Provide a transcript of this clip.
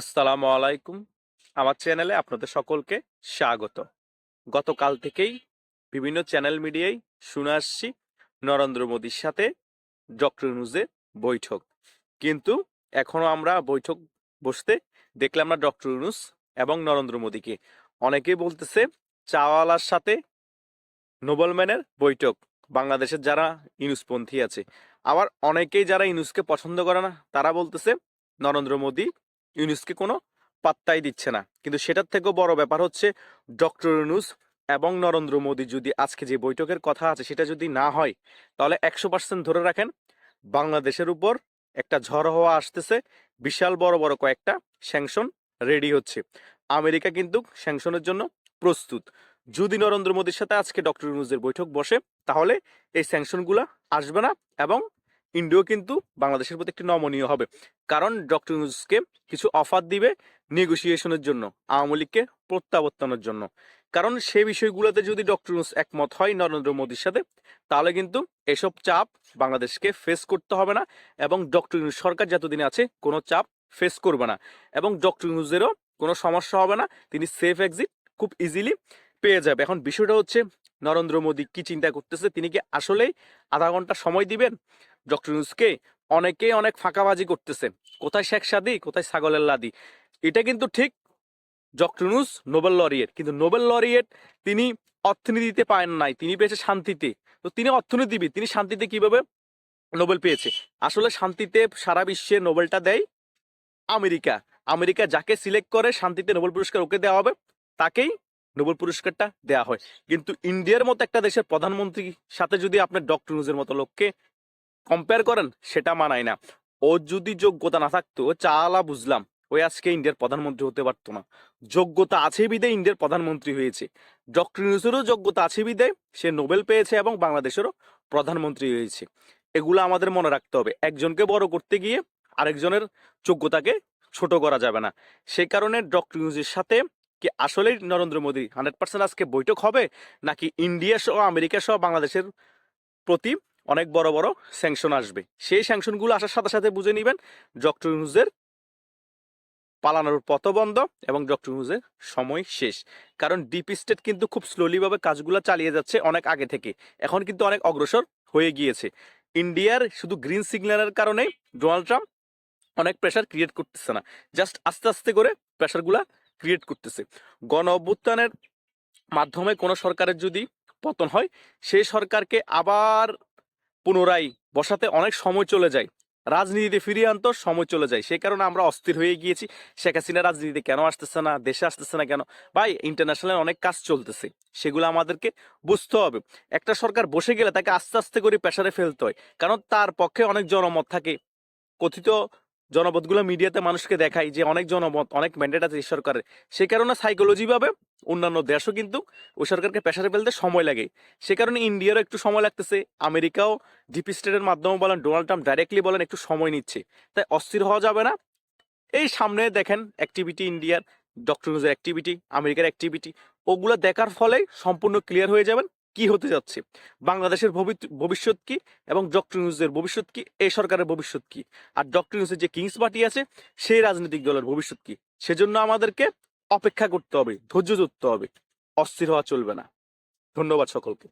আসসালামু আলাইকুম। আমার চ্যানেলে আপনাদের সকলকে স্বাগত। গতকাল থেকেই বিভিন্ন চ্যানেল মিডিয়ায় শুনে আসছি নরেন্দ্র মোদীর সাথে ডক্টর ইউনুসের বৈঠক। কিন্তু এখনও আমরা বৈঠক বসতে দেখলাম না ডক্টর ইউনুস এবং নরেন্দ্র মোদীকে। অনেকেই বলতেছে চাওয়ালার সাথে নোবেলম্যানের বৈঠক, বাংলাদেশের যারা ইনুসপন্থী আছে। আবার অনেকেই যারা ইনুসকে পছন্দ করে না, তারা বলতেছে নরেন্দ্র মোদী ইউনুসকে কোনো পাত্তাই দিচ্ছে না। কিন্তু সেটার থেকেও বড় ব্যাপার হচ্ছে, ডক্টর ইউনুস এবং নরেন্দ্র মোদী যদি আজকে যে বৈঠকের কথা আছে সেটা যদি না হয়, তাহলে একশো পার্সেন্ট ধরে রাখেন, বাংলাদেশের উপর একটা ঝড় হওয়া আসতেছে, বিশাল বড় বড় কয়েকটা স্যাংশন রেডি হচ্ছে। আমেরিকা কিন্তু স্যাংশনের জন্য প্রস্তুত। যদি নরেন্দ্র মোদীর সাথে আজকে ডক্টর ইউনুসের বৈঠক বসে, তাহলে এই স্যাংশনগুলো আসবে না এবং ইন্ডিয়াও কিন্তু বাংলাদেশের প্রতি একটি নমনীয় হবে। কারণ ডক্টর ইউনুসকে কিছু অফার দিবে নেগোসিয়েশনের জন্য, আওয়ামী লীগকে প্রত্যাবর্তনের জন্য। কারণ সে বিষয়গুলোতে যদি ডক্টর ইউনুস একমত হয় নরেন্দ্র মোদীর সাথে, তাহলে কিন্তু এসব চাপ বাংলাদেশকে ফেস করতে হবে না এবং ডক্টর ইউনুস সরকার যতদিন আছে কোনো চাপ ফেস করবে না এবং ডক্টর ইউনুসেরও কোনো সমস্যা হবে না, তিনি সেফ এক্সিট খুব ইজিলি পেয়ে যাবে। এখন বিষয়টা হচ্ছে, নরেন্দ্র মোদী কি চিন্তা করতেছে, তিনি কি আসলেই আধা ঘণ্টা সময় দিবেন? ডক্টর ইউনুসকে অনেকেই অনেক ফাঁকাবাজি করতেছে। কোথায় শেখ সাদি, কোথায় ছাগলের লাদি? এটা কিন্তু ঠিক ডক্টর ইউনুস নোবেল লরিয়েট। কিন্তু নোবেল লরিয়েট তিনি অর্থনীতিতে পায় নাই, তিনি পেয়েছে শান্তিতে। তো তিনি অর্থনীতিবিদ, তিনি শান্তিতে কীভাবে নোবেল পেয়েছে? আসলে শান্তিতে সারা বিশ্বে নোবেলটা দেয় আমেরিকা। আমেরিকা যাকে সিলেক্ট করে শান্তিতে নোবেল পুরস্কার ওকে দেওয়া হবে, তাকেই নোবেল পুরস্কারটা দেওয়া হয়। কিন্তু ইন্ডিয়ার মতো একটা দেশের প্রধানমন্ত্রীর সাথে যদি আপনার ডক্টর ইউনুসের মতো লোককে কম্পেয়ার করেন, সেটা মানায় না। ও যদি যোগ্যতা না থাকতো চালা বুঝলাম ওই আজকে ইন্ডিয়ার প্রধানমন্ত্রী হতে পারতো না। যোগ্যতা আছে বিদে ইন্ডিয়ার প্রধানমন্ত্রী হয়েছে। ডক্টর ইউনুসেরও যোগ্যতা আছে বিদে সে নোবেল পেয়েছে এবং বাংলাদেশেরও প্রধানমন্ত্রী হয়েছে। এগুলো আমাদের মনে রাখতে হবে। একজনকে বড় করতে গিয়ে আরেকজনের যোগ্যতাকে ছোট করা যাবে না। সেই কারণে ডক্টর ইউনুসের সাথে কি আসলেই নরেন্দ্র মোদী হান্ড্রেড পার্সেন্ট আজকে বৈঠক হবে, নাকি ইন্ডিয়া সহ আমেরিকা সহ, বাংলাদেশের প্রতি অনেক বড় বড় স্যাংশন আসবে। সেই স্যাংশনগুলো আসার সাথে সাথে বুঝে নেবেন ডক্টর ইউনুসের পালানোর পথ বন্ধ এবং ডক্টর ইউনুসের সময় শেষ। কারণ ডিপ স্টেট কিন্তু খুব স্লোলিভাবে কাজগুলো চালিয়ে যাচ্ছে অনেক আগে থেকে। এখন কিন্তু অনেক অগ্রসর হয়ে গিয়েছে। ইন্ডিয়ার শুধু গ্রিন সিগন্যালের কারণে ডোনাল্ড ট্রাম্প অনেক প্রেশার ক্রিয়েট করতেছে না। জাস্ট আস্তে আস্তে করে প্রেশারগুলা ক্রিয়েট করতেছে। গণ অভ্যুত্থানের মাধ্যমে কোনো সরকারের যদি পতন হয় সেই সরকারকে আবার পুনরায় বসাতে অনেক সময় চলে যায়। রাজনীতিতে ফিরিয়ে আনতো সময় চলে যায়। সেই কারণে আমরা অস্থির হয়ে গিয়েছি। শেখ হাসিনা রাজনীতিতে কেন আসতেছে না? দেশে আসতেছে না কেন? ভাই ইন্টারন্যাশনাল অনেক কাজ চলতেছে। সেগুলো আমাদেরকে বুঝতে হবে। একটা সরকার বসে গেলে তাকে আস্তে আস্তে করে প্রেশারে ফেলতে হয়। কারণ তার পক্ষে অনেক জনমত থাকে। কথিত জনপদগুলো মিডিয়াতে মানুষকে দেখায় যে অনেক জনমত, অনেক ম্যান্ডেট আছে এই সরকারের। সে কারণে সাইকোলজি ভাবে অন্যান্য দেশও কিন্তু ওই সরকারকে প্রেশারে ফেলতে সময় লাগে। সে কারণে ইন্ডিয়ারও একটু সময় লাগতেছে, আমেরিকাও ডিপ স্টেটের মাধ্যমে বলেন ডোনাল্ড ট্রাম্প ডাইরেক্টলি বলেন একটু সময় নিচ্ছে। তাই অস্থির হওয়া যাবে না। এই সামনে দেখেন অ্যাক্টিভিটি ইন্ডিয়ার ডক্টর নিউজের অ্যাক্টিভিটি আমেরিকার অ্যাক্টিভিটি ওগুলো দেখার ফলে সম্পূর্ণ ক্লিয়ার হয়ে যাবেন। কি হতে যাচ্ছে? বাংলাদেশের ভবি- ভবিষ্যৎ কি? এবং ডক্টর নিউজের ভবিষ্যৎ কি? এই সরকারের ভবিষ্যৎ কি? আর ডক্টর নিউজের যে কিংস পার্টি আছে, সেই রাজনৈতিক দলের ভবিষ্যৎ কি? সেজন্য আমাদেরকে অপেক্ষা করতে হবে, ধৈর্য ধরতে হবে। অস্থির হওয়া চলবে না। ধন্যবাদ সকলকে।